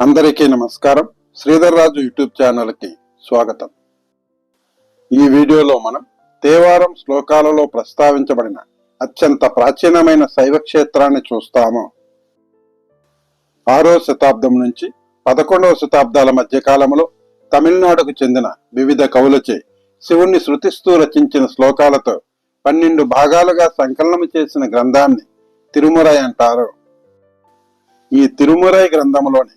అందరికీ నమస్కారం. శ్రీధర్ రాజు యూట్యూబ్ ఛానల్కి స్వాగతం. ఈ వీడియోలో మనం తేవారం శ్లోకాలలో ప్రస్తావించబడిన అత్యంత ప్రాచీనమైన శైవ క్షేత్రాన్ని చూస్తాము. ఆరో శతాబ్దం నుంచి పదకొండవ శతాబ్దాల మధ్య కాలంలో తమిళనాడుకు చెందిన వివిధ కవులచే శివుణ్ణి శృతిస్తూ రచించిన శ్లోకాలతో పన్నెండు భాగాలుగా సంకలనం చేసిన గ్రంథాన్ని తిరుమురై అంటారు. ఈ తిరుమురై గ్రంథంలోని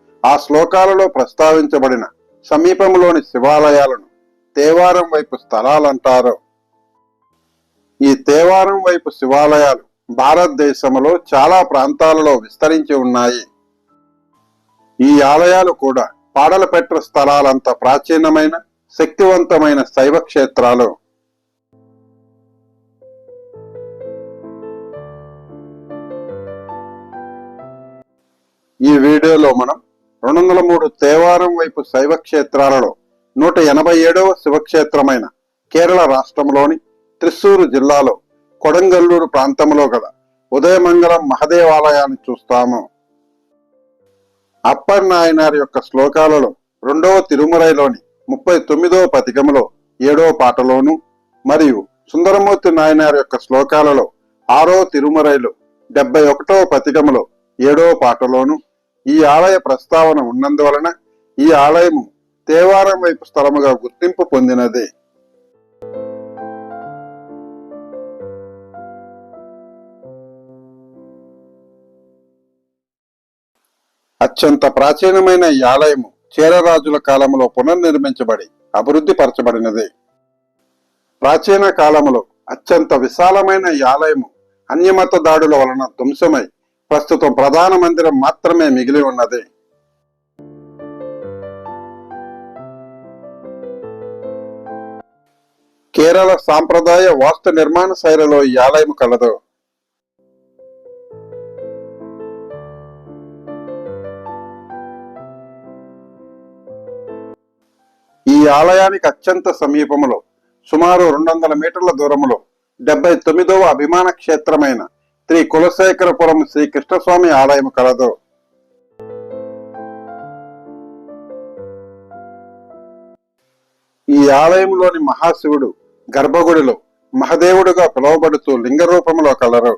ఆ శ్లోకాలలో ప్రస్తావించబడిన సమీపంలోని శివాలయాలను తేవారం వైపు స్థలాలంటారు. ఈ తేవారం వైపు శివాలయాలు భారతదేశంలో చాలా ప్రాంతాలలో విస్తరించి ఉన్నాయి. ఈ ఆలయాలు కూడా పాడలపెట్ర స్థలాలంత ప్రాచీనమైన శక్తివంతమైన శైవ క్షేత్రాలు. ఈ వీడియోలో మనం రెండు వందల మూడు తేవారం వైపు శైవ క్షేత్రాలలో నూట ఎనభై ఏడవ శివక్షేత్రమైన కేరళ రాష్ట్రంలోని త్రిశూరు జిల్లాలో కొడంగల్లూరు ప్రాంతంలో గల ఉదయమంగళం మహదేవాలయాన్ని చూస్తాము. అప్పర్ నాయనార్ యొక్క శ్లోకాలలో రెండవ తిరుమలైలోని ముప్పై తొమ్మిదవ పథికములో ఏడవ పాటలోను మరియు సుందరమూర్తి నాయనార్ యొక్క శ్లోకాలలో ఆరో తిరుమరైలో డెబ్బై ఒకటవ పథికములో ఏడవ పాటలోను ఈ ఆలయ ప్రస్తావన ఉన్నందువలన ఈ ఆలయము దేవారం వైపు స్థలముగా గుర్తింపు పొందినది. అత్యంత ప్రాచీనమైన ఈ ఆలయము చేరరాజుల కాలంలో పునర్నిర్మించబడి అభివృద్ధి పరచబడినది. ప్రాచీన కాలములో అత్యంత విశాలమైన ఈ ఆలయము అన్యమత దాడుల వలన ధ్వంసమై ప్రస్తుతం ప్రధాన మందిరం మాత్రమే మిగిలి ఉన్నది. కేరళ సాంప్రదాయ వాస్తు నిర్మాణ శైలిలో ఈ ఆలయం కలదు. ఈ ఆలయానికి అత్యంత సమీపములో సుమారు రెండు వందల మీటర్ల దూరములో డెబ్బై తొమ్మిదవ అభిమాన క్షేత్రమైన శ్రీ కులశేఖరపురం శ్రీ కృష్ణస్వామి ఆలయం కలదు. ఈ ఆలయంలోని మహాశివుడు గర్భగుడిలో మహదేవుడుగా పిలువబడుతూ లింగ రూపంలో కలరు.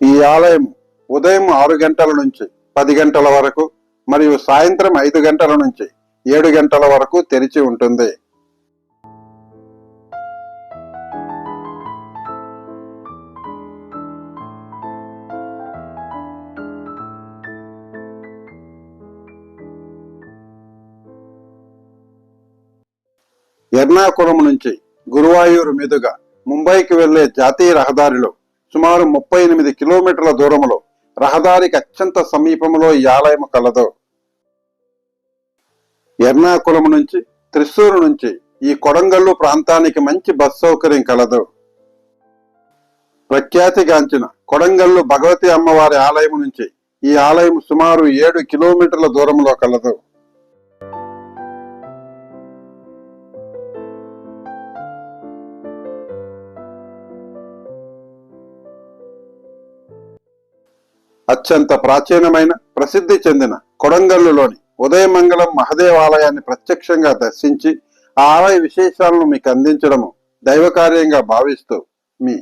ఈ ఆలయం ఉదయం ఆరు గంటల నుంచి పది గంటల వరకు మరియు సాయంత్రం ఐదు గంటల నుంచి ఏడు గంటల వరకు తెరిచి ఉంటుంది. ఎర్నాకుళం నుంచి గురువాయూరు మీదుగా ముంబైకి వెళ్ళే జాతీయ రహదారిలో సుమారు ముప్పై ఎనిమిది కిలోమీటర్ల దూరంలో రహదారికి అత్యంత సమీపంలో ఈ ఆలయం కలదు. ఎర్నాకుళం నుంచి త్రిశూరు నుంచి ఈ కొడంగల్లు ప్రాంతానికి మంచి బస్ సౌకర్యం కలదు. ప్రఖ్యాతిగాంచిన కొడంగల్లు భగవతి అమ్మవారి ఆలయం నుంచి ఈ ఆలయం సుమారు ఏడు కిలోమీటర్ల దూరంలో కలదు. అత్యంత ప్రాచీనమైన ప్రసిద్ధి చెందిన కొడంగల్లులోని ఉదయమంగళం మహదేవాలయాన్ని ప్రత్యక్షంగా దర్శించి ఆ ఆలయ విశేషాలను మీకు అందించడము దైవకార్యంగా భావిస్తూ మీ